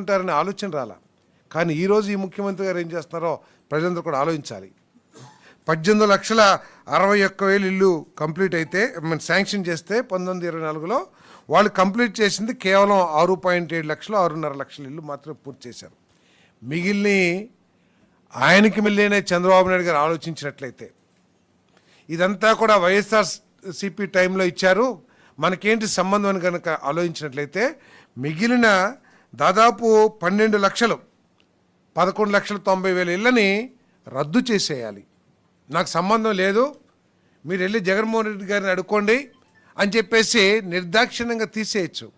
ఉంటారనే ఆలోచన రాలా. కానీ ఈరోజు ఈ ముఖ్యమంత్రి గారు ఏం చేస్తున్నారో ప్రజలందరూ కూడా ఆలోచించాలి. పద్దెనిమిది లక్షల అరవై ఒక్క వేలు ఇల్లు కంప్లీట్ అయితే మన శాంక్షన్ చేస్తే పంతొమ్మిది ఇరవై నాలుగులో వాళ్ళు కంప్లీట్ చేసింది కేవలం ఆరు పాయింట్ ఏడు లక్షలు ఆరున్నర లక్షల ఇల్లు మాత్రమే పూర్తి చేశారు. మిగిలిన ఆయనకి మిల్లేనే చంద్రబాబు నాయుడు గారు ఆలోచించినట్లయితే ఇదంతా కూడా వైఎస్ఆర్ సిపి టైంలో ఇచ్చారు. మనకేంటి సంబంధం అని కనుక ఆలోచించినట్లయితే మిగిలిన దాదాపు పన్నెండు లక్షలు పదకొండు లక్షల తొంభై వేల ఇళ్ళని రద్దు చేసేయాలి. నాకు సంబంధం లేదు మీరు వెళ్ళి జగన్మోహన్ రెడ్డి గారిని అడుక్కోండి అని చెప్పేసి నిర్దాక్షిణ్యంగా తీసేయచ్చు.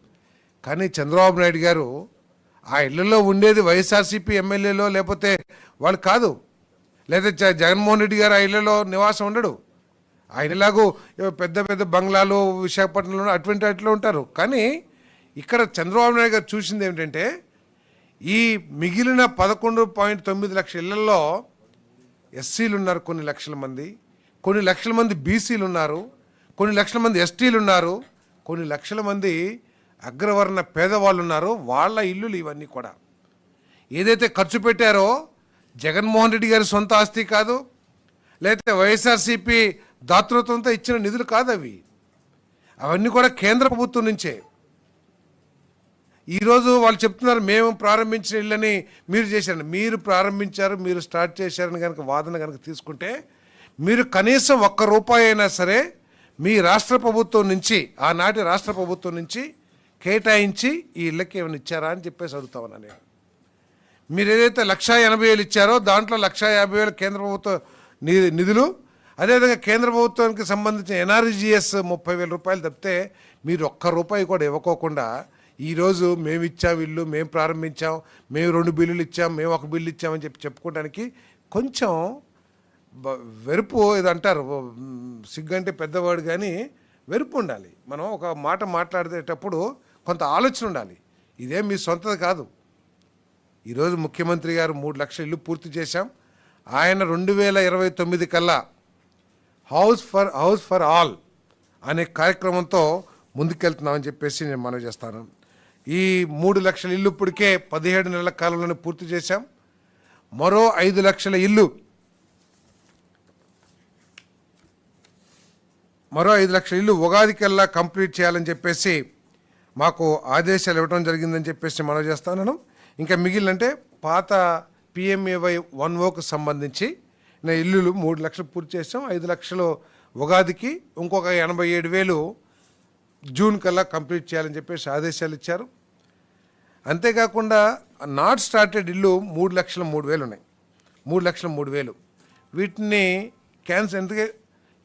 కానీ చంద్రబాబు నాయుడు గారు ఆ ఇళ్ళలో ఉండేది వైఎస్ఆర్సీపీ ఎమ్మెల్యేలో లేకపోతే వాళ్ళు కాదు. లేదా జ- జగన్మోహన్ రెడ్డి గారు ఆ ఇళ్ళలో నివాసం ఉండడు. ఆయన ఇలాగూ పెద్ద పెద్ద బంగ్లాలు విశాఖపట్నంలో అటువంటి అట్లా ఉంటారు. కానీ ఇక్కడ చంద్రబాబు నాయుడు గారు చూసింది ఏమిటంటే ఈ మిగిలిన పదకొండు పాయింట్ తొమ్మిది లక్షల ఇళ్ళలో ఎస్సీలు ఉన్నారు కొన్ని లక్షల మంది. కొన్ని లక్షల మంది బీసీలు ఉన్నారు కొన్ని లక్షల మంది ఎస్టీలు ఉన్నారు కొన్ని లక్షల మంది అగ్రవర్ణ పేదవాళ్ళు ఉన్నారు వాళ్ళ ఇల్లులు ఇవన్నీ కూడా. ఏదైతే ఖర్చు పెట్టారో జగన్మోహన్ రెడ్డి గారి సొంత ఆస్తి కాదు లేకపోతే వైఎస్ఆర్సీపీ దాతృత్వంతో ఇచ్చిన నిధులు కాదు అవి. అవన్నీ కూడా కేంద్ర ప్రభుత్వం నుంచే. ఈరోజు వాళ్ళు చెప్తున్నారు మేము ప్రారంభించిన ఇళ్ళని మీరు చేశారు మీరు ప్రారంభించారు మీరు స్టార్ట్ చేశారని కనుక వాదన కనుక తీసుకుంటే మీరు కనీసం ఒక్క రూపాయి అయినా సరే మీ రాష్ట్ర ప్రభుత్వం నుంచి ఆనాటి రాష్ట్ర ప్రభుత్వం నుంచి కేటాయించి ఈ ఇళ్ళకి ఏమైనా ఇచ్చారా అని చెప్పేసి అడుగుతా నేను. మీరు ఏదైతే లక్షా ఎనభై వేలు ఇచ్చారో దాంట్లో లక్షా యాభై వేలు కేంద్ర ప్రభుత్వ ని- నిధులు అదేవిధంగా కేంద్ర ప్రభుత్వానికి సంబంధించిన ఎన్ఆర్జిఎస్ ముప్పై వేల రూపాయలు తప్పితే మీరు ఒక్క రూపాయి కూడా ఇవ్వకోకుండా ఈరోజు మేము ఇచ్చాం ఇల్లు మేము ప్రారంభించాం మేము రెండు బిల్లులు ఇచ్చాం మేము ఒక బిల్లు ఇచ్చామని చెప్పి చెప్పుకోవడానికి కొంచెం బ- వెరుపు ఇది అంటారు. సిగ్గు అంటే పెద్దవాడు కానీ వెరుపు ఉండాలి. మనం ఒక మాట మాట్లాడేటప్పుడు కొంత ఆలోచన ఉండాలి. ఇదేం మీ సొంతది కాదు. ఈరోజు ముఖ్యమంత్రి గారు మూడు లక్షల ఇల్లు పూర్తి చేశాం. ఆయన రెండు వేల ఇరవై తొమ్మిది కల్లా house for house for all అనే కార్యక్రమంతో ముందుకెళ్తున్నామని చెప్పేసి నేను మనవి చేస్తాను. ఈ మూడు లక్షల ఇల్లు ఇప్పటికే పదిహేడు నెలల కాలంలోనే పూర్తి చేశాం. మరో ఐదు లక్షల ఇల్లు మరో ఐదు లక్షల ఇల్లు ఉగాదికల్లా కంప్లీట్ చేయాలని చెప్పేసి మాకు ఆదేశాలు ఇవ్వడం జరిగిందని చెప్పేసి మనం చేస్తాను ఇంకా మిగిలినంటే పాత పిఎంఏవై వన్ ఓకు సంబంధించి నా ఇల్లులు మూడు లక్షలు పూర్తి చేసాం ఐదు లక్షలు ఉగాదికి ఇంకొక ఎనభై ఏడు వేలు జూన్ కల్లా కంప్లీట్ చేయాలని చెప్పేసి ఆదేశాలు ఇచ్చారు. అంతేకాకుండా నాట్ స్టార్టెడ్ ఇల్లు మూడు లక్షల మూడు వేలు ఉన్నాయి. మూడు లక్షల మూడు వేలు. వీటిని క్యాన్సిల్ ఎందుకే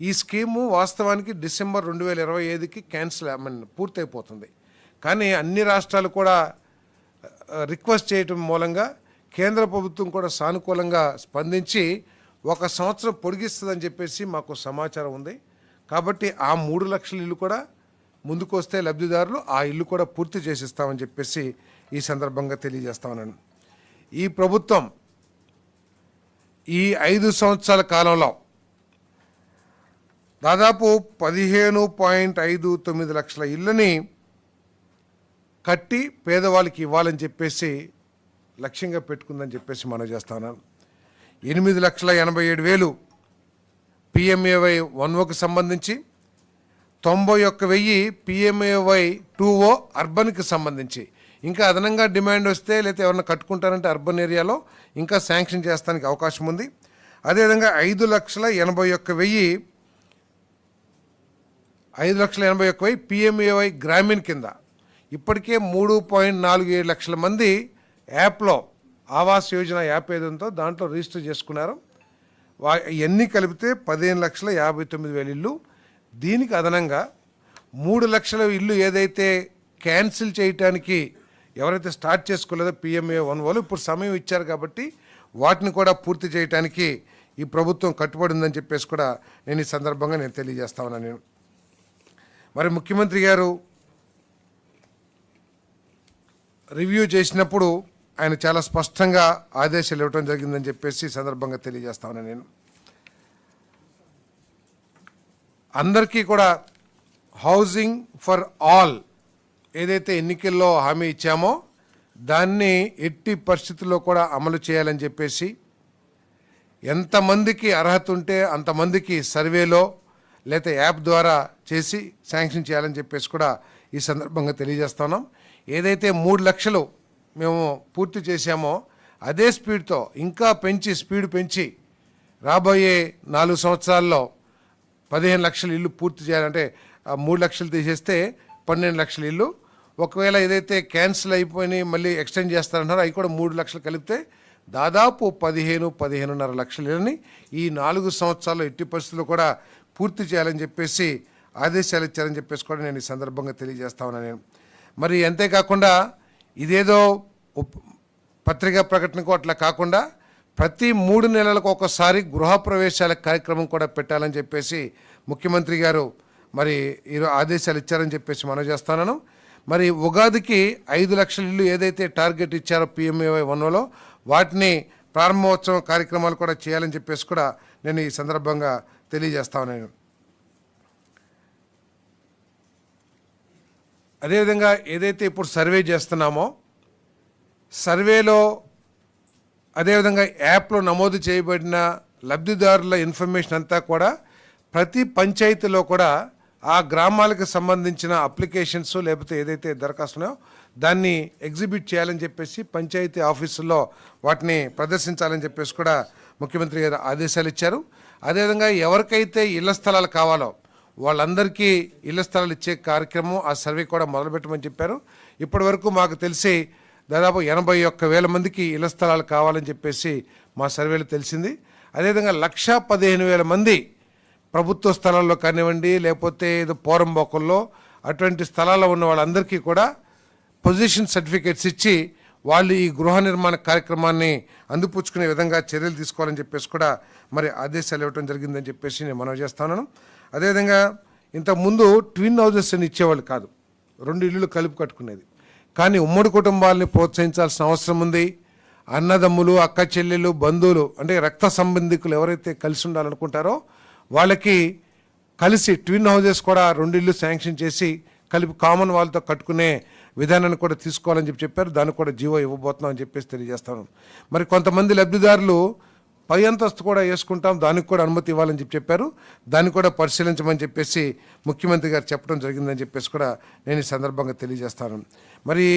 ఈ స్కీము వాస్తవానికి డిసెంబర్ రెండు వేల ఇరవై ఐదుకి క్యాన్సిల్ ఐ మీన్ పూర్తయిపోతుంది. కానీ అన్ని రాష్ట్రాలు కూడా రిక్వెస్ట్ చేయటం మూలంగా కేంద్ర ప్రభుత్వం కూడా సానుకూలంగా స్పందించి ఒక సంవత్సరం పొడిగిస్తుందని చెప్పేసి మాకు సమాచారం ఉంది. కాబట్టి ఆ మూడు లక్షల ఇల్లు కూడా ముందుకు వస్తే లబ్ధిదారులు ఆ ఇల్లు కూడా పూర్తి చేసిస్తామని చెప్పేసి ఈ సందర్భంగా తెలియజేస్తామన్నాను ఈ ప్రభుత్వం ఈ ఐదు సంవత్సరాల కాలంలో దాదాపు పదిహేను పాయింట్ ఐదు తొమ్మిది లక్షల ఇళ్ళని కట్టి పేదవాళ్ళకి ఇవ్వాలని చెప్పేసి లక్ష్యంగా పెట్టుకుందని చెప్పేసి మనం చేస్తాను ఎనిమిది లక్షల ఎనభై ఏడు వేలు పిఎంఏవై వన్ఓకి సంబంధించి తొంభై ఒక్క వెయ్యి పిఎంఏవై టూ ఓ అర్బన్కి సంబంధించి. ఇంకా అదనంగా డిమాండ్ వస్తే లేకపోతే ఎవరైనా కట్టుకుంటారంటే అర్బన్ ఏరియాలో ఇంకా శాంక్షన్ చేస్తానికి అవకాశం ఉంది. అదేవిధంగా ఐదు లక్షల ఎనభై ఒక్క వెయ్యి ఐదు లక్షల ఎనభై ఒక్క వెయ్యి పిఎంఏవై గ్రామీణ్ కింద. ఇప్పటికే మూడు పాయింట్ నాలుగు ఏడు లక్షల మంది యాప్లో ఆవాస్ యోజన యాప్ ఏదంతో దాంట్లో రిజిస్టర్ చేసుకున్నారు. వా ఇవన్నీ కలిపితే పదిహేను లక్షల యాభై తొమ్మిది వేల ఇల్లు. దీనికి అదనంగా మూడు లక్షల ఇల్లు ఏదైతే క్యాన్సిల్ చేయటానికి ఎవరైతే స్టార్ట్ చేసుకోలేదో పిఎంఏ వన్ వాళ్ళు ఇప్పుడు సమయం ఇచ్చారు కాబట్టి వాటిని కూడా పూర్తి చేయడానికి ఈ ప్రభుత్వం కట్టుబడి ఉందని చెప్పేసి కూడా నేను ఈ సందర్భంగా నేను తెలియజేస్తా ఉన్నాను. నేను మరి ముఖ్యమంత్రి గారు రివ్యూ చేసినప్పుడు ఆయన చాలా స్పష్టంగా ఆదేశాలు ఇవ్వడం జరిగిందని చెప్పేసి సందర్భంగా తెలియజేస్తా ఉన్నాను నేను. అందరికీ కూడా హౌసింగ్ ఫర్ ఆల్ ఏదైతే ఎన్నికల్లో హామీ ఇచ్చామో దాన్ని ఎట్టి పరిస్థితుల్లో కూడా అమలు చేయాలని చెప్పేసి ఎంతమందికి అర్హత ఉంటే అంతమందికి సర్వేలో లేకపోతే యాప్ ద్వారా చేసి శాంక్షన్ చేయాలని చెప్పేసి కూడా ఈ సందర్భంగా తెలియజేస్తున్నాం. ఏదైతే మూడు లక్షలు మేము పూర్తి చేశామో అదే స్పీడ్తో ఇంకా పెంచి స్పీడ్ పెంచి రాబోయే నాలుగు సంవత్సరాల్లో పదిహేను లక్షల ఇల్లు పూర్తి చేయాలంటే మూడు లక్షలు తీసేస్తే పన్నెండు లక్షల ఇల్లు. ఒకవేళ ఏదైతే క్యాన్సిల్ అయిపోయి మళ్ళీ ఎక్స్టెండ్ చేస్తారంటారో అవి కూడా మూడు లక్షలు కలిపితే దాదాపు పదిహేను పదిహేనున్నర లక్షలు ఇళ్ళని ఈ నాలుగు సంవత్సరాల్లో ఎట్టి పరిస్థితుల్లో కూడా పూర్తి చేయాలని చెప్పేసి ఆదేశాలు ఇచ్చారని చెప్పేసి కూడా నేను ఈ సందర్భంగా తెలియజేస్తా ఉన్నాను. నేను మరి అంతేకాకుండా ఇదేదో పత్రికా ప్రకటనకు అట్లా కాకుండా ప్రతి మూడు నెలలకు ఒకసారి గృహప్రవేశాల కార్యక్రమం కూడా పెట్టాలని చెప్పేసి ముఖ్యమంత్రి గారు మరి ఈరోజు ఆదేశాలు ఇచ్చారని చెప్పేసి మనం చేస్తున్నాను మరి ఉగాదికి ఐదు లక్షల ఇల్లు ఏదైతే టార్గెట్ ఇచ్చారో పిఎంఏవై వన్లో వాటిని ప్రారంభోత్సవ కార్యక్రమాలు కూడా చేయాలని చెప్పేసి కూడా నేను ఈ సందర్భంగా తెలియజేస్తా ఉన్నాను. అదేవిధంగా ఏదైతే ఇప్పుడు సర్వే చేస్తున్నామో సర్వేలో అదేవిధంగా యాప్లో నమోదు చేయబడిన లబ్ధిదారుల ఇన్ఫర్మేషన్ అంతా కూడా ప్రతి పంచాయతీలో కూడా ఆ గ్రామాలకు సంబంధించిన అప్లికేషన్స్ లేకపోతే ఏదైతే దరఖాస్తున్నాయో దాన్ని ఎగ్జిబిట్ చేయాలని చెప్పేసి పంచాయతీ ఆఫీసుల్లో వాటిని ప్రదర్శించాలని చెప్పేసి కూడా ముఖ్యమంత్రి గారు ఆదేశాలు ఇచ్చారు. అదేవిధంగా ఎవరికైతే ఇళ్ళ స్థలాలు కావాలో వాళ్ళందరికీ ఇళ్ళ స్థలాలు ఇచ్చే కార్యక్రమం ఆ సర్వే కూడా మొదలుపెట్టమని చెప్పారు. ఇప్పటి వరకు మాకు తెలిసి దాదాపు ఎనభై ఒక్క వేల మందికి ఇళ్ళ స్థలాలు కావాలని చెప్పేసి మా సర్వేలో తెలిసింది. అదేవిధంగా లక్ష పదిహేను వేల మంది ప్రభుత్వ స్థలాల్లో కానివ్వండి లేకపోతే ఏదో పోరంబోకల్లో అటువంటి స్థలాల్లో ఉన్న వాళ్ళందరికీ కూడా పొజిషన్ సర్టిఫికేట్స్ ఇచ్చి వాళ్ళు ఈ గృహ నిర్మాణ కార్యక్రమాన్ని అందిపుచ్చుకునే విధంగా చర్యలు తీసుకోవాలని చెప్పేసి కూడా మరి ఆదేశాలు ఇవ్వడం జరిగిందని చెప్పేసి నేను మనవి చేస్తున్నాను అదేవిధంగా ఇంతకుముందు ట్విన్ హౌజెస్ అని ఇచ్చేవాళ్ళు కాదు. రెండు ఇల్లులు కలిపి కట్టుకునేది. కానీ ఉమ్మడి కుటుంబాలని ప్రోత్సహించాల్సిన అవసరం ఉంది. అన్నదమ్ములు అక్క చెల్లెలు బంధువులు అంటే రక్త సంబంధికులు ఎవరైతే కలిసి ఉండాలనుకుంటారో వాళ్ళకి కలిసి ట్విన్ హౌజెస్ కూడా రెండు ఇల్లు శాంక్షన్ చేసి కలిపి కామన్ వాళ్ళతో కట్టుకునే విధానాన్ని కూడా తీసుకోవాలని చెప్పి చెప్పారు. దానికి కూడా జీవో ఇవ్వబోతున్నాం అని చెప్పేసి తెలియజేస్తాను. మరి కొంతమంది లబ్ధిదారులు పై అంతస్తు కూడా వేసుకుంటాం. దానికి కూడా అనుమతి ఇవ్వాలని చెప్పి చెప్పారు. దాన్ని కూడా పరిశీలించమని చెప్పేసి ముఖ్యమంత్రి గారు చెప్పడం జరిగిందని చెప్పేసి కూడా నేను ఈ సందర్భంగా తెలియజేస్తాను. మరి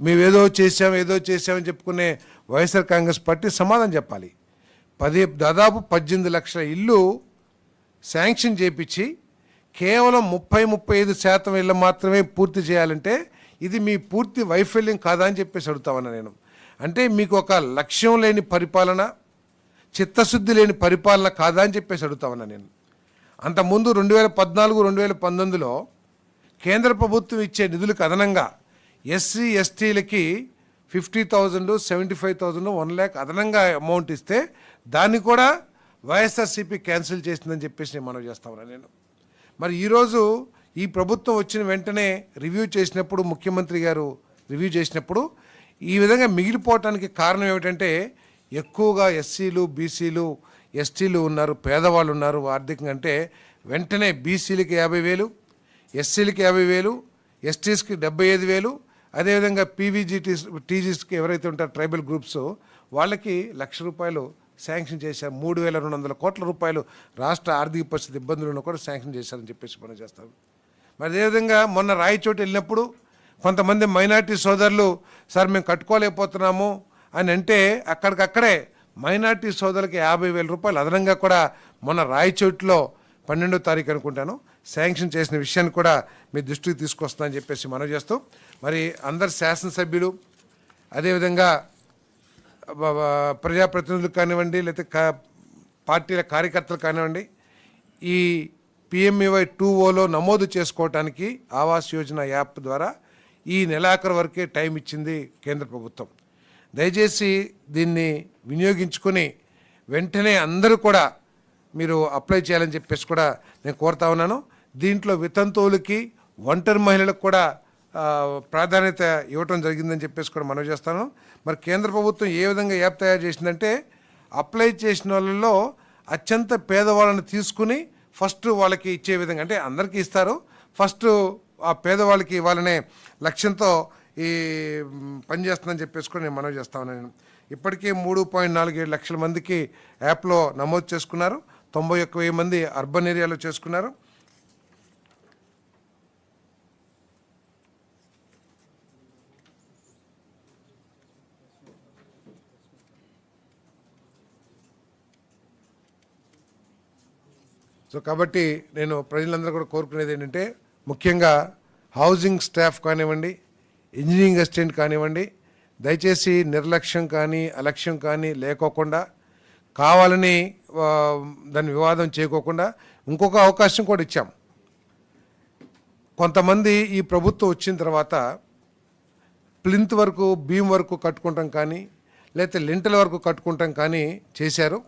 మేమేదో చేసాం ఏదో చేసామని చెప్పుకునే వైఎస్ఆర్ కాంగ్రెస్ పార్టీ సమాధానం చెప్పాలి. పది దాదాపు పద్దెనిమిది లక్షల ఇల్లు శాంక్షన్ చేపించి కేవలం ముప్పై ముప్పై ఐదు శాతం ఇళ్ళు మాత్రమే పూర్తి చేయాలంటే ఇది మీ పూర్తి వైఫల్యం కాదా అని చెప్పేసి అడుగుతామన్నా నేను. అంటే మీకు ఒక లక్ష్యం లేని పరిపాలన చిత్తశుద్ధి లేని పరిపాలన కాదా అని చెప్పేసి అడుగుతామన్నా నేను. అంతకుముందు రెండు వేల పద్నాలుగు రెండు వేల పంతొమ్మిదిలో కేంద్ర ప్రభుత్వం ఇచ్చే నిధులకు అదనంగా ఎస్సీ ఎస్టీలకి fifty thousand seventy five thousand one lakh అదనంగా అమౌంట్ ఇస్తే దాన్ని కూడా వైఎస్ఆర్సీపీ క్యాన్సిల్ చేసిందని చెప్పేసి నేను మనవి చేస్తామన్నా నేను. మరి ఈరోజు ఈ ప్రభుత్వం వచ్చిన వెంటనే రివ్యూ చేసినప్పుడు ముఖ్యమంత్రి గారు రివ్యూ చేసినప్పుడు ఈ విధంగా మిగిలిపోవటానికి కారణం ఏమిటంటే ఎక్కువగా ఎస్సీలు బీసీలు ఎస్టీలు ఉన్నారు పేదవాళ్ళు ఉన్నారు ఆర్థికంగా అంటే వెంటనే బీసీలకి యాభై వేలు ఎస్సీలకి యాభై వేలు ఎస్టీస్కి డెబ్బై ఐదు వేలు అదేవిధంగా పీవీజీటీ టీజీస్కి ఎవరైతే ఉంటారో ట్రైబల్ గ్రూప్స్ వాళ్ళకి లక్ష రూపాయలు శాంక్షన్ చేశారు మూడు వేల రెండు వందల కోట్ల రూపాయలు రాష్ట్ర ఆర్థిక పరిస్థితి ఇబ్బందులు ఉన్నా కూడా శాంక్షన్ చేశారని చెప్పేసి మనం చేస్తాం. మరి అదేవిధంగా మొన్న రాయచోటు వెళ్ళినప్పుడు కొంతమంది మైనార్టీ సోదరులు సార్ మేము కట్టుకోలేకపోతున్నాము అని అంటే అక్కడికక్కడే మైనార్టీ సోదరులకి యాభై వేల రూపాయలు అదనంగా కూడా మొన్న రాయచోట్లో పన్నెండో తారీఖు అనుకుంటాను. శాంక్షన్ చేసిన విషయాన్ని కూడా మీ దృష్టికి తీసుకొస్తుందని చెప్పేసి మనం చేస్తూ మరి అందరు శాసనసభ్యులు అదేవిధంగా ప్రజాప్రతినిధులు కానివ్వండి లేకపోతే పార్టీల కార్యకర్తలు కానివ్వండి ఈ పిఎంఈవై టూ ఓలో నమోదు చేసుకోవటానికి ఆవాస్ యోజన యాప్ ద్వారా ఈ నెలాఖరు వరకే టైం ఇచ్చింది కేంద్ర ప్రభుత్వం. దయచేసి దీన్ని వినియోగించుకొని వెంటనే అందరూ కూడా మీరు అప్లై చేయాలని చెప్పేసి కూడా నేను కోరుతా ఉన్నాను. దీంట్లో వితంతువులకి ఒంటరి మహిళలకు కూడా ప్రాధాన్యత ఇవ్వటం జరిగిందని చెప్పేసి కూడా మనవి చేస్తాను. మరి కేంద్ర ప్రభుత్వం ఏ విధంగా యాప్ తయారు చేసిందంటే అప్లై చేసిన వాళ్ళలో అత్యంత పేదవాళ్ళని తీసుకుని ఫస్ట్ వాళ్ళకి ఇచ్చే విధంగా అంటే అందరికీ ఇస్తారు. ఫస్ట్ ఆ పేదవాళ్ళకి ఇవ్వాలనే లక్ష్యంతో ఈ పని పనిచేస్తుందని చెప్పేసి కూడా నేను మనవి చేస్తా ఉన్నాను. ఇప్పటికే మూడు పాయింట్ నాలుగు ఏడు లక్షల మందికి యాప్లో నమోదు చేసుకున్నారు. తొంభై ఒక్క వెయ్యి మంది అర్బన్ ఏరియాలో చేసుకున్నారు. సో కాబట్టి నేను ప్రజలందరూ కూడా కోరుకునేది ఏంటంటే ముఖ్యంగా హౌసింగ్ స్టాఫ్ కానివ్వండి ఇంజనీరింగ్ అసిస్టెంట్ కానివ్వండి దయచేసి నిర్లక్ష్యం కానీ అలక్ష్యం కానీ లేకోకుండా కావాలని దాని దాన్ని వివాదం చేయకోకుండా ఇంకొక అవకాశం కూడా ఇచ్చాం. కొంతమంది ఈ ప్రభుత్వం వచ్చిన తర్వాత ప్లింత్ వరకు బీమ్ వరకు కట్టుకుంటాం కానీ లేకపోతే లింటల వరకు కట్టుకుంటాం కానీ చేశారు.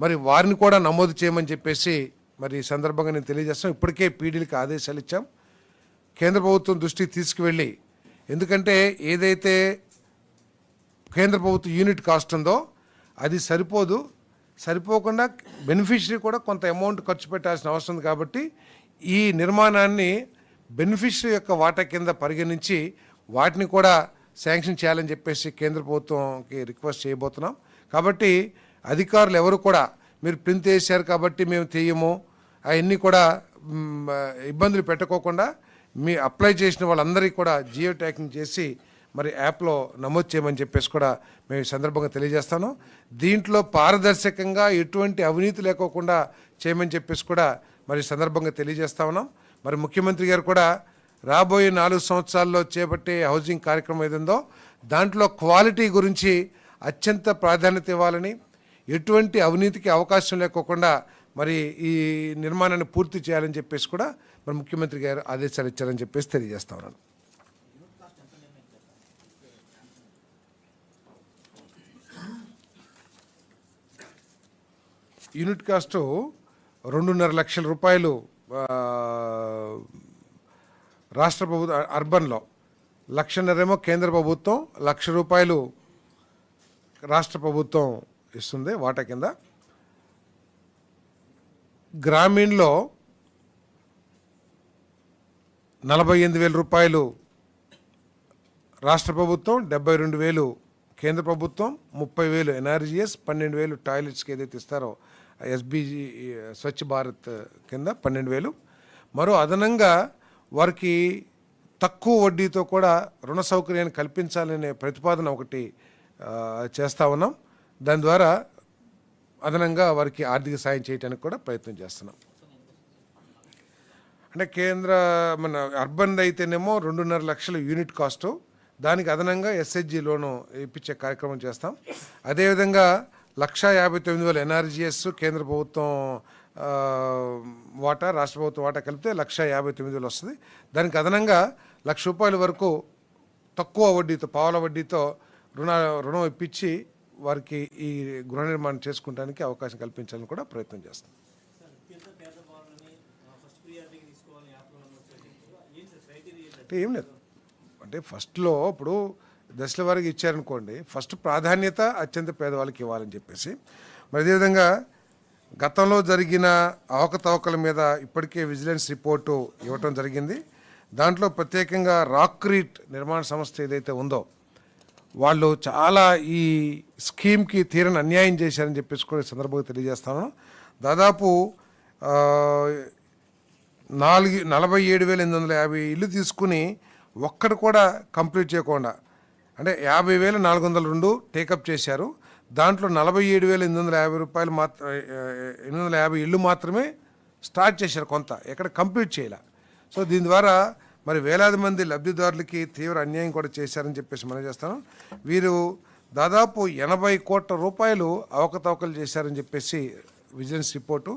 మరి వారిని కూడా నమోదు చేయమని చెప్పేసి మరి ఈ సందర్భంగా నేను తెలియజేస్తాం ఇప్పటికే పీడీలకి ఆదేశాలు ఇచ్చాం. కేంద్ర ప్రభుత్వం దృష్టికి తీసుకువెళ్ళి ఎందుకంటే ఏదైతే కేంద్ర ప్రభుత్వ యూనిట్ కాస్ట్ ఉందో అది సరిపోదు. సరిపోకుండా బెనిఫిషరీ కూడా కొంత అమౌంట్ ఖర్చు పెట్టాల్సిన అవసరం ఉంది కాబట్టి ఈ నిర్మాణాన్ని బెనిఫిషరీ యొక్క వాటా కింద పరిగణించి వాటిని కూడా శాంక్షన్ చేయాలని చెప్పేసి కేంద్ర ప్రభుత్వంకి రిక్వెస్ట్ చేయబోతున్నాం. కాబట్టి అధికారులు ఎవరు కూడా మీరు ప్రింట్ చేశారు కాబట్టి మేము తీయము అవన్నీ కూడా ఇబ్బందులు పెట్టుకోకుండా మీ అప్లై చేసిన వాళ్ళందరికీ కూడా జియో ట్యాకింగ్ చేసి మరి యాప్లో నమోదు చేయమని చెప్పేసి కూడా మేము ఈ సందర్భంగా తెలియజేస్తాను. దీంట్లో పారదర్శకంగా ఎటువంటి అవినీతి లేకోకుండా చేయమని చెప్పేసి కూడా మరి సందర్భంగా తెలియజేస్తా ఉన్నాం. మరి ముఖ్యమంత్రి గారు కూడా రాబోయే నాలుగు సంవత్సరాల్లో చేపట్టే హౌసింగ్ కార్యక్రమం ఏదో దాంట్లో క్వాలిటీ గురించి అత్యంత ప్రాధాన్యత ఇవ్వాలని ఎటువంటి అవినీతికి అవకాశం లేకోకుండా మరి ఈ నిర్మాణాన్ని పూర్తి చేయాలని చెప్పేసి కూడా మరి ముఖ్యమంత్రి గారు ఆదేశాలు ఇచ్చారని చెప్పేసి తెలియజేస్తా ఉన్నాను. యూనిట్ కాస్ట్ రెండున్నర లక్షల రూపాయలు రాష్ట్ర ప్రభుత్వం అర్బన్లో. లక్షన్నరేమో కేంద్ర ప్రభుత్వం లక్ష రూపాయలు రాష్ట్ర ప్రభుత్వం ఇస్తుంది వాటా కింద. గ్రామీణలో నలభై ఎనిమిది వేల రూపాయలు రాష్ట్ర ప్రభుత్వం డెబ్బై రెండు వేలు కేంద్ర ప్రభుత్వం ముప్పై వేలు ఎన్ఆర్జీఎస్ పన్నెండు వేలు టాయిలెట్స్కి ఏదైతే ఇస్తారో ఎస్బీజీ స్వచ్ఛ భారత్ కింద పన్నెండు వేలు. మరో అదనంగా వారికి తక్కువ వడ్డీతో కూడా రుణ సౌకర్యాన్ని కల్పించాలనే ప్రతిపాదన ఒకటి చేస్తూ ఉన్నాం. దాని ద్వారా అదనంగా వారికి ఆర్థిక సాయం చేయడానికి కూడా ప్రయత్నం చేస్తున్నాం. అంటే కేంద్ర మన అర్బన్ అయితేనేమో రెండున్నర లక్షల యూనిట్ కాస్టు. దానికి అదనంగా ఎస్హెచ్జి లోను ఇప్పించే కార్యక్రమం చేస్తాం. అదేవిధంగా లక్షా యాభై తొమ్మిది వేల ఎన్ఆర్జీఎస్ కేంద్ర ప్రభుత్వం వాటా రాష్ట్ర ప్రభుత్వం వాటా కలిపితే లక్ష యాభై తొమ్మిది వేలు వస్తుంది. దానికి అదనంగా లక్ష రూపాయల వరకు తక్కువ వడ్డీతో పావుల వడ్డీతో రుణ రుణం ఇప్పించి వారికి ఈ గృహ నిర్మాణం చేసుకుంటానికి అవకాశం కల్పించాలని కూడా ప్రయత్నం చేస్తాం అత్యంత పేదవాళ్ళని ఫస్ట్ ప్రియారిటీకి తీసుకోవాలని యాప్లో నమోదు చేసి ఏం సార్ క్రైటీరియా ఏంటి? అంటే ఏం లేదు. అంటే ఫస్ట్లో ఇప్పుడు దశల వారికి ఇచ్చారనుకోండి ఫస్ట్ ప్రాధాన్యత అత్యంత పేదవాళ్ళకి ఇవ్వాలని చెప్పేసి మరి అదేవిధంగా గతంలో జరిగిన అవకతవకల మీద ఇప్పటికే విజిలెన్స్ రిపోర్టు ఇవ్వటం జరిగింది. దాంట్లో ప్రత్యేకంగా రాక్రీట్ నిర్మాణ సంస్థ ఏదైతే ఉందో వాళ్ళు చాలా ఈ స్కీమ్కి తీరని అన్యాయం చేశారని చెప్పేసి కూడా సందర్భంగా తెలియజేస్తాను. దాదాపు నాలుగు నలభై ఏడు వేల ఎనిమిది వందల యాభై ఇల్లు తీసుకుని ఒక్కడు కూడా కంప్లీట్ చేయకుండా అంటే యాభై వేల నాలుగు వందల రెండు టేకప్ చేశారు. దాంట్లో నలభై ఏడు వేల ఎనిమిది వందల యాభై రూపాయలు మాత్ర ఎనిమిది వందల యాభై ఇల్లు మాత్రమే స్టార్ట్ చేశారు కొంత ఎక్కడ కంప్లీట్ చేయలే. సో దీని ద్వారా మరి వేలాది మంది లబ్ధిదారులకి తీవ్ర అన్యాయం కూడా చేశారని చెప్పేసి మనం చేస్తాను వీరు దాదాపు ఎనభై కోట్ల రూపాయలు అవకతవకలు చేశారని చెప్పేసి విజిలెన్స్ రిపోర్టు.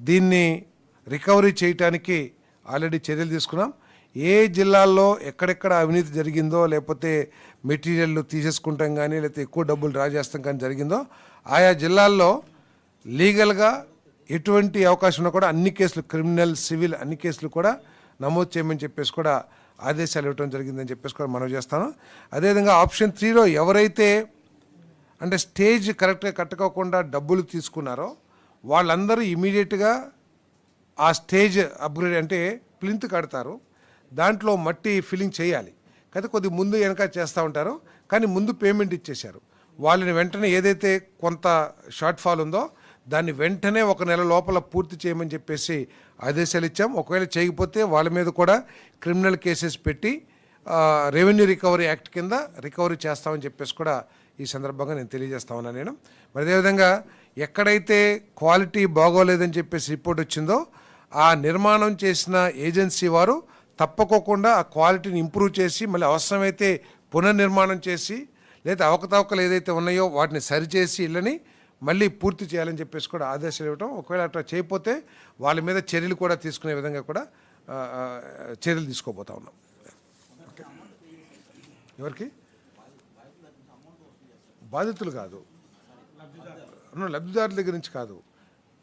దీన్ని రికవరీ చేయటానికి ఆల్రెడీ చర్యలు తీసుకున్నాం. ఏ జిల్లాల్లో ఎక్కడెక్కడ అవినీతి జరిగిందో లేకపోతే మెటీరియల్ తీసేసుకుంటాం కానీ లేకపోతే ఎక్కువ డబ్బులు డ్రా చేస్తాం కానీ జరిగిందో ఆయా జిల్లాల్లో లీగల్గా ఎటువంటి అవకాశం ఉన్నా కూడా అన్ని కేసులు క్రిమినల్ సివిల్ అన్ని కేసులు కూడా నమోదు చేయమని చెప్పేసి కూడా ఆదేశాలు ఇవ్వడం జరిగిందని చెప్పేసి కూడా మనం చేస్తాను. అదేవిధంగా ఆప్షన్ త్రీలో ఎవరైతే అంటే స్టేజ్ కరెక్ట్గా కట్టుకోకుండా డబ్బులు తీసుకున్నారో వాళ్ళందరూ ఇమీడియట్గా ఆ స్టేజ్ అప్గ్రేడ్ అంటే ప్లింత్ కడతారు. దాంట్లో మట్టి ఫిల్లింగ్ చేయాలి. అయితే కొద్ది ముందు వెనక చేస్తూ ఉంటారు. కానీ ముందు పేమెంట్ ఇచ్చేశారు. వాళ్ళని వెంటనే ఏదైతే కొంత షార్ట్ ఫాల్ ఉందో దాన్ని వెంటనే ఒక నెల లోపల పూర్తి చేయమని చెప్పేసి ఆదేశాలు ఇచ్చాం. ఒకవేళ చేయకపోతే వాళ్ళ మీద కూడా క్రిమినల్ కేసెస్ పెట్టి రెవెన్యూ రికవరీ యాక్ట్ కింద రికవరీ చేస్తామని చెప్పేసి కూడా ఈ సందర్భంగా నేను తెలియజేస్తా ఉన్నాను. నేను మరి అదేవిధంగా ఎక్కడైతే క్వాలిటీ బాగోలేదని చెప్పేసి రిపోర్ట్ వచ్చిందో ఆ నిర్మాణం చేసిన ఏజెన్సీ వారు తప్పకోకుండా ఆ క్వాలిటీని ఇంప్రూవ్ చేసి మళ్ళీ అవసరమైతే పునర్నిర్మాణం చేసి లేదా అవకతవకలు ఏదైతే ఉన్నాయో వాటిని సరిచేసి ఇళ్ళని మళ్ళీ పూర్తి చేయాలని చెప్పేసి కూడా ఆదేశాలు ఇవ్వటం. ఒకవేళ అట్లా చేయకపోతే వాళ్ళ మీద చర్యలు కూడా తీసుకునే విధంగా కూడా చర్యలు తీసుకోబోతా ఉన్నాం. ఓకే. ఎవరికి? బాధితులు కాదు. లబ్ధిదారుల దగ్గర నుంచి కాదు.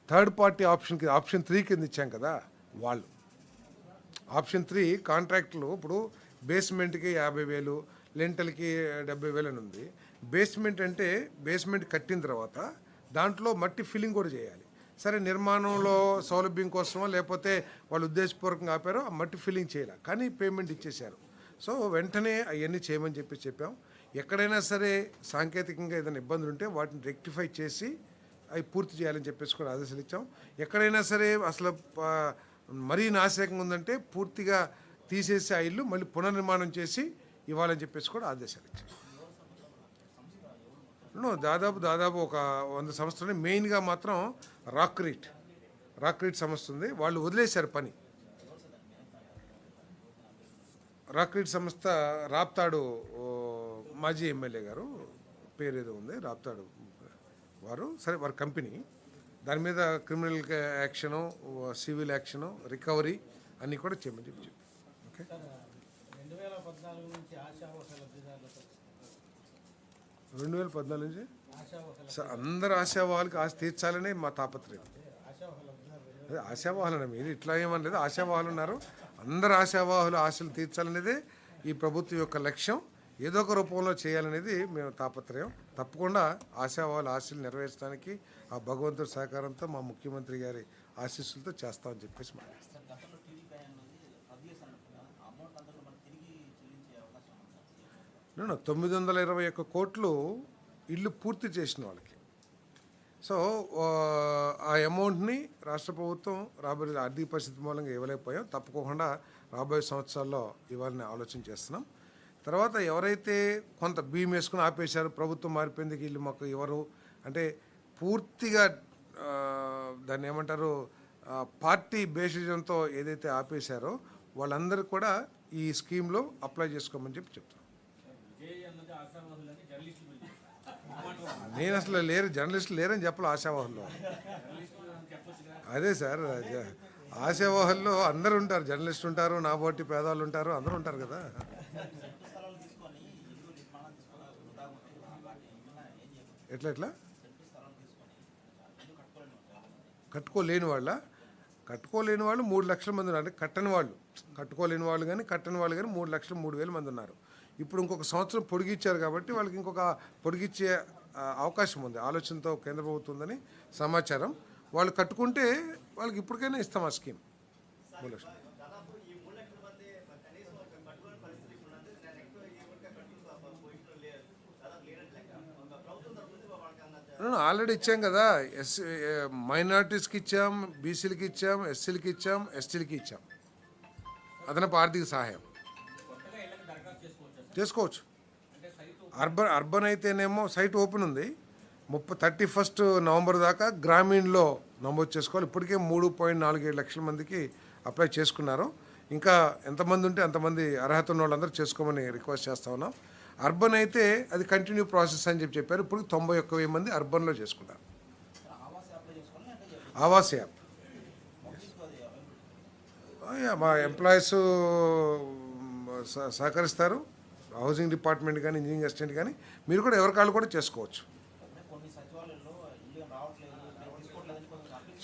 థర్డ్ పార్టీ ఆప్షన్కి ఆప్షన్ త్రీ కింద ఇచ్చాం కదా వాళ్ళు. ఆప్షన్ త్రీ కాంట్రాక్టులు ఇప్పుడు బేస్మెంట్కి యాభై వేలు లెంటల్కి డెబ్బై వేలు అని ఉంది. బేస్మెంట్ అంటే బేస్మెంట్ కట్టిన తర్వాత దాంట్లో మట్టి ఫిల్లింగ్ కూడా చేయాలి. సరే నిర్మాణంలో సౌలభ్యం కోసమో లేకపోతే వాళ్ళు ఉద్దేశపూర్వకంగా ఆపారో ఆ మట్టి ఫిల్లింగ్ చేయాలి. కానీ పేమెంట్ ఇచ్చేశారు. సో వెంటనే అవన్నీ చేయమని చెప్పి చెప్పాం. ఎక్కడైనా సరే సాంకేతికంగా ఏదైనా ఇబ్బందులు ఉంటే వాటిని రెక్టిఫై చేసి అవి పూర్తి చేయాలని చెప్పేసి కూడా ఆదేశాలు ఇచ్చాం. ఎక్కడైనా సరే అసలు మరీ నాశకంగా ఉందంటే పూర్తిగా తీసేసి ఆ ఇల్లు మళ్ళీ పునర్నిర్మాణం చేసి ఇవ్వాలని చెప్పేసి కూడా ఆదేశాలు ఇచ్చాం. దాదాపు దాదాపు ఒక వంద సంవత్సరాలు. మెయిన్గా మాత్రం రాక్రీట్ రాక్రీట్ సంస్థ ఉంది. వాళ్ళు వదిలేశారు పని. రాక్రీట్ సంస్థ రాప్తాడు మాజీ ఎమ్మెల్యే గారు పేరు ఏదో ఉంది రాప్తాడు వారు సరే వారి కంపెనీ. దాని మీద criminal action civil action recovery అన్నీ కూడా చేయమని చెప్పి చెప్పి. ఓకే? రెండు వేల పద్నాలుగు నుంచి అందరు ఆశావాహాలకు ఆశ తీర్చాలనే మా తాపత్రయం. అదే ఆశావాహులు మీరు ఇట్లా ఏమనలేదు ఆశావాహులు ఉన్నారు. అందరు ఆశావాహులు ఆశలు తీర్చాలనేదే ఈ ప్రభుత్వం యొక్క లక్ష్యం. ఏదో ఒక రూపంలో చేయాలనేది మేము తాపత్రయం. తప్పకుండా ఆశావాహుల ఆశలు నెరవేర్చడానికి ఆ భగవంతుడి సహకారంతో మా ముఖ్యమంత్రి గారి ఆశీస్సులతో చేస్తామని చెప్పేసి సార్ నేను తొమ్మిది వందల ఇరవై ఒక్క కోట్లు ఇల్లు పూర్తి చేసిన వాళ్ళకి. సో ఆ, ఆ అమౌంట్ని రాష్ట్ర ప్రభుత్వం రాబోయే ఆర్థిక పరిస్థితి మూలంగా ఇవ్వలేకపోయాం. తప్పకుండా రాబోయే సంవత్సరాల్లో ఇవ్వాలని ఆలోచన చేస్తున్నాం. తర్వాత ఎవరైతే కొంత భీమ్ వేసుకుని ఆపేశారు ప్రభుత్వం మారిపోయింది ఇల్లు మాకు ఎవరు? అంటే పూర్తిగా దాన్ని ఏమంటారు పార్టీ బేసిజంతో ఏదైతే ఆపేశారో వాళ్ళందరూ కూడా ఈ స్కీమ్లో అప్లై చేసుకోమని చెప్పి చెప్తాను నేను అసలు లేరు జర్నలిస్టులు లేరని చెప్పాలి ఆశావాహుల్లో. అదే సార్ ఆశావాహుల్లో అందరూ ఉంటారు జర్నలిస్ట్ ఉంటారు నా బోటి పేదవాళ్ళు ఉంటారు అందరూ ఉంటారు కదా స్థలాలు తీసుకొని ఇల్లు నిర్మాణం తీసుకొని వృధా ఉంటే వాటి ఏమైనా ఏం చేయవచ్చు ఎట్లా ఎట్లా? కట్టుకోలేని వాళ్ళ? కట్టుకోలేని వాళ్ళు మూడు లక్షల మంది ఉన్నారు. అంటే కట్టని వాళ్ళు. కట్టుకోలేని వాళ్ళు కానీ కట్టని వాళ్ళు కానీ మూడు లక్షలు మూడు వేల మంది ఉన్నారు. ఇప్పుడు ఇంకొక సంవత్సరం పొడిగిచ్చారు కాబట్టి వాళ్ళకి ఇంకొక పొడిగిచ్చే అవకాశం ఉంది. ఆలోచనతో కేంద్ర ప్రభుత్వం ఉందని సమాచారం. వాళ్ళు కట్టుకుంటే వాళ్ళకి ఇప్పటికైనా ఇస్తాం ఆ స్కీమ్. మూడు లక్షలు. ఆల్రెడీ ఇచ్చాం కదా. ఎస్ మైనార్టీస్కి ఇచ్చాం బీసీలకి ఇచ్చాం ఎస్సీలకి ఇచ్చాం ఎస్టీలకి ఇచ్చాం. అదనపు ఆర్థిక సహాయం. చేసుకోవచ్చు. అర్బన్ అర్బన్ అయితేనేమో సైట్ ఓపెన్ ఉంది. ముప్పై థర్టీ ఫస్ట్ నవంబర్ దాకా గ్రామీణలో నమోదు చేసుకోవాలి. ఇప్పటికే మూడు పాయింట్ నాలుగు ఏడు లక్షల మందికి అప్లై చేసుకున్నారు. ఇంకా ఎంతమంది ఉంటే అంతమంది అర్హత ఉన్న వాళ్ళందరూ చేసుకోమని రిక్వెస్ట్ చేస్తా ఉన్నాం. అర్బన్ అయితే అది కంటిన్యూ ప్రాసెస్ అని చెప్పి చెప్పారు. ఇప్పుడు తొంభై ఒక్క వెయ్యి మంది అర్బన్లో చేసుకున్నారు ఆవాస్ యాప్. మా ఎంప్లాయీస్ సహకరిస్తారు. హౌసింగ్ డిపార్ట్మెంట్ కానీ ఇంజనీరింగ్ అసిస్టెంట్ కానీ మీరు కూడా ఎవరికాళ్ళు కూడా చేసుకోవచ్చు.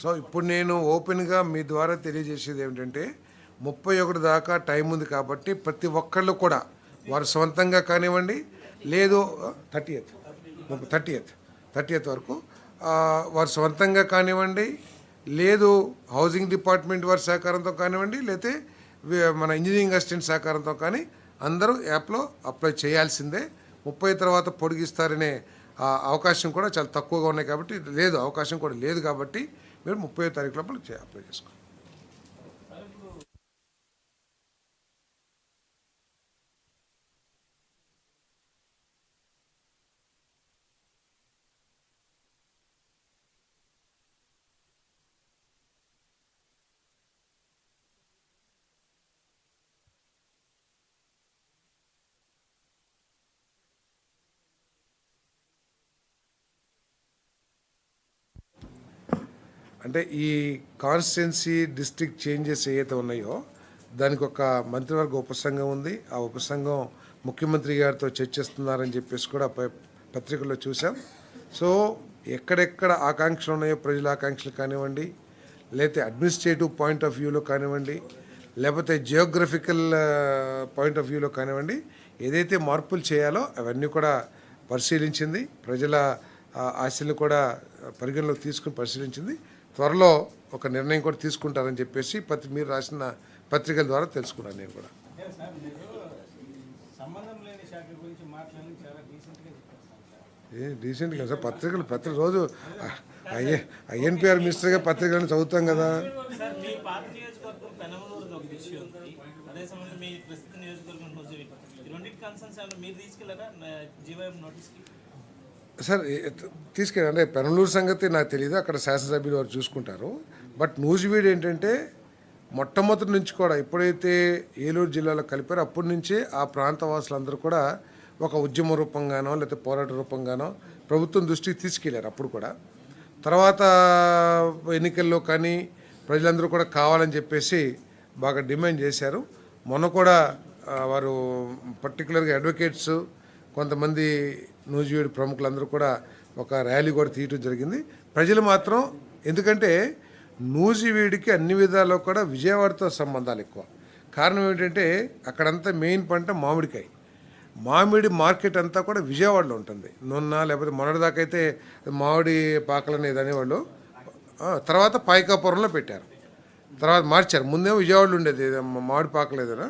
సో ఇప్పుడు నేను ఓపెన్గా మీ ద్వారా తెలియజేసేది ఏమిటంటే ముప్పై ఒకటి దాకా టైం ఉంది కాబట్టి ప్రతి ఒక్కళ్ళు కూడా వారు సొంతంగా కానివ్వండి లేదు thirty eighth thirty eighth thirty eighth వరకు వారు సొంతంగా కానివ్వండి లేదు హౌసింగ్ డిపార్ట్మెంట్ వారి సహకారంతో కానివ్వండి లేతే మన ఇంజనీరింగ్ అసిస్టెంట్ సహకారంతో కానీ అందరూ యాప్లో అప్లై చేయాల్సిందే. ముప్పై తర్వాత పొడిగిస్తారనే ఆ, అవకాశం కూడా చాలా తక్కువగా ఉన్నాయి కాబట్టి లేదు అవకాశం కూడా లేదు కాబట్టి మీరు ముప్పై తారీఖు లోపల అప్లై చేసుకోండి. అంటే ఈ కాన్స్టిట్యున్సీ డిస్ట్రిక్ట్ చేంజెస్ ఏవైతే ఉన్నాయో దానికి ఒక మంత్రివర్గ ఉపసంఘం ఉంది. ఆ ఉపసంఘం ముఖ్యమంత్రి గారితో చర్చిస్తున్నారని చెప్పేసి కూడా ప- పత్రికల్లో చూసాం సో ఎక్కడెక్కడ ఆకాంక్షలు ఉన్నాయో ప్రజల ఆకాంక్షలు కానివ్వండి లేకపోతే అడ్మినిస్ట్రేటివ్ పాయింట్ ఆఫ్ వ్యూలో కానివ్వండి లేకపోతే జియోగ్రఫికల్ పాయింట్ ఆఫ్ వ్యూలో కానివ్వండి ఏదైతే మార్పులు చేయాలో అవన్నీ కూడా పరిశీలించింది. ప్రజల ఆశలు కూడా పరిగణలోకి తీసుకుని పరిశీలించింది. త్వరలో ఒక నిర్ణయం కూడా తీసుకుంటారని చెప్పేసి పత్రి మీరు రాసిన పత్రికల ద్వారా తెలుసుకున్నాను నేను కూడా. లేదు సార్ పత్రికలు ప్రతిరోజు ఐఏ ఐఎన్పిఆర్ మినిస్టర్గా పత్రికలను చదువుతాం కదా. మీరు జీవోఎం నోటీస్కి? సార్ తీసుకెళ్ళండి. తీసుకెళ్ళి అంటే పెనలూరు సంగతి నాకు తెలియదు అక్కడ శాసనసభ్యులు వారు చూసుకుంటారు. బట్ నూజివీడు ఏంటంటే మొట్టమొదటి నుంచి కూడా ఎప్పుడైతే ఏలూరు జిల్లాలో కలిపారో అప్పటి నుంచే ఆ ప్రాంత వాసులందరూ కూడా ఒక ఉద్యమ రూపంగానో లేకపోతే పోరాట రూపంగానో ప్రభుత్వం దృష్టికి తీసుకెళ్ళారు అప్పుడు కూడా. తర్వాత ఎన్నికల్లో కానీ ప్రజలందరూ కూడా కావాలని చెప్పేసి బాగా డిమాండ్ చేశారు. మొన్న కూడా వారు పర్టికులర్గా అడ్వకేట్స్ కొంతమంది నూజివీడు ప్రముఖులందరూ కూడా ఒక ర్యాలీ కూడా తీయటం జరిగింది. ప్రజలు మాత్రం ఎందుకంటే నూజివీడికి అన్ని విధాల్లో కూడా విజయవాడతో సంబంధాలు ఎక్కువ. కారణం ఏంటంటే అక్కడంతా మెయిన్ పంట మామిడికాయ. మామిడి మార్కెట్ అంతా కూడా విజయవాడలో ఉంటుంది. నున్న లేకపోతే మొన్నటిదాకా అయితే మామిడి పాకలు అనేది అనేవాళ్ళు తర్వాత పాయకాపురంలో పెట్టారు. తర్వాత మార్చారు. ముందేమో విజయవాడలో ఉండేది మామిడి పాకలు ఏదైనా.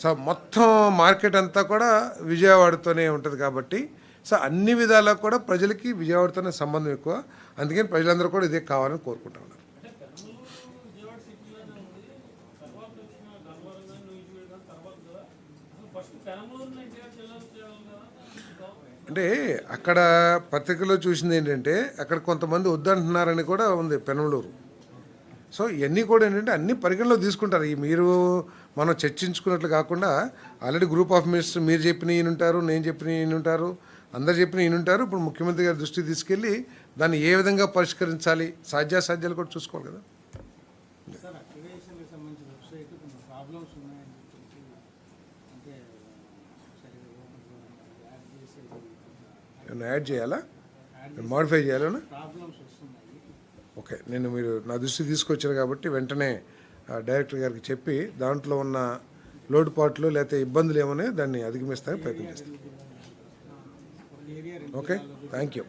సో మొత్తం మార్కెట్ అంతా కూడా విజయవాడతోనే ఉంటుంది కాబట్టి సో అన్ని విధాలా కూడా ప్రజలకి విజయవాడతోనే సంబంధం ఎక్కువ. అందుకని ప్రజలందరూ కూడా ఇదే కావాలని కోరుకుంటా ఉన్నారు అంటే అక్కడ పత్రికలో చూసింది ఏంటంటే అక్కడ కొంతమంది వద్దంటున్నారని కూడా ఉంది పెనమలూరు. సో ఇవన్నీ కూడా ఏంటంటే అన్ని పరిగణలో తీసుకుంటారు. ఈ మీరు మనం చర్చించుకున్నట్లు కాకుండా ఆల్రెడీ గ్రూప్ ఆఫ్ మినిస్టర్ మీరు చెప్పిన ఈయన ఉంటారు నేను చెప్పిన ఈయన ఉంటారు అందరు చెప్పిన ఈయన ఉంటారు. ఇప్పుడు ముఖ్యమంత్రి గారి దృష్టికి తీసుకెళ్ళి దాన్ని ఏ విధంగా పరిష్కరించాలి? సాధ్యాసాధ్యాలు కూడా చూసుకోవాలి కదా. యాడ్ చేయాలా? మాడిఫై చేయాలనా ఓకే నేను మీరు నా దృష్టికి తీసుకొచ్చారు కాబట్టి వెంటనే డైరెక్టర్ గారికి చెప్పి దాంట్లో ఉన్న లోటుపాట్లు లేకపోతే ఇబ్బందులు ఏమని దాన్ని అధిగమిస్తానికి ప్రయత్నం ఏరియా ఓకే థ్యాంక్ యూ